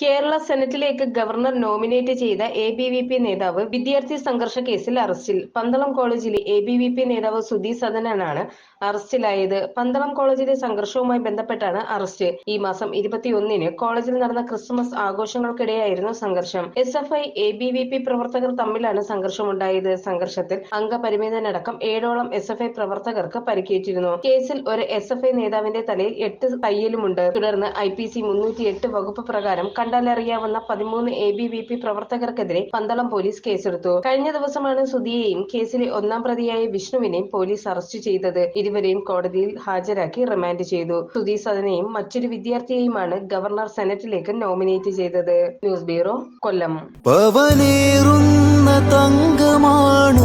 കേരള സെനറ്റിലേക്ക് governor nominate ചെയ്ത A B V P നേതാവ് വിദ്യാർത്ഥി സംഘർഷ കേസിൽ അറസ്റ്റിൽ. പന്തളം കോളേജിലെ എ ബി വി പി നേതാവ് സുധി സദനനാണ് അറസ്റ്റിലായത്. പന്തളം കോളേജിലെ സംഘർഷവുമായി ബന്ധപ്പെട്ടാണ് അറസ്റ്റ്. ഈ മാസം ഇരുപത്തിയൊന്നിന് കോളേജിൽ നടന്ന ക്രിസ്മസ് ആഘോഷങ്ങൾക്കിടെയായിരുന്നു സംഘർഷം. S F I A B V P പ്രവർത്തകർ തമ്മിലാണ് സംഘർഷമുണ്ടായത്. സംഘർഷത്തിൽ അംഗപരിമിതനടക്കം ഏഴോളം എസ് എഫ് ഐ പ്രവർത്തകർക്ക് പരിക്കേറ്റിരുന്നു. കേസിൽ ഒരു എസ് എഫ് ഐ നേതാവിന്റെ തലയിൽ എട്ട് തയ്യലുമുണ്ട്. തുടർന്ന് ഐ പി സി മുന്നൂറ്റി എട്ട് വകുപ്പ് പ്രകാരം കണ്ടാലറിയാവുന്ന പതിമൂന്ന് എ ബി വി പി പ്രവർത്തകർക്കെതിരെ പന്തളം പോലീസ് കേസെടുത്തു. കഴിഞ്ഞ ദിവസമാണ് സുധിയെയും കേസിലെ ഒന്നാം പ്രതിയായ വിഷ്ണുവിനെയും പോലീസ് അറസ്റ്റ് ചെയ്തത്. ഇരുവരെയും കോടതിയിൽ ഹാജരാക്കി റിമാൻഡ് ചെയ്തു. സുധി സദനെയും മറ്റൊരു വിദ്യാർത്ഥിയെയുമാണ് ഗവർണർ സെനറ്റിലേക്ക് നോമിനേറ്റ് ചെയ്തത്. News bureau Kollam. തങ്കമാണു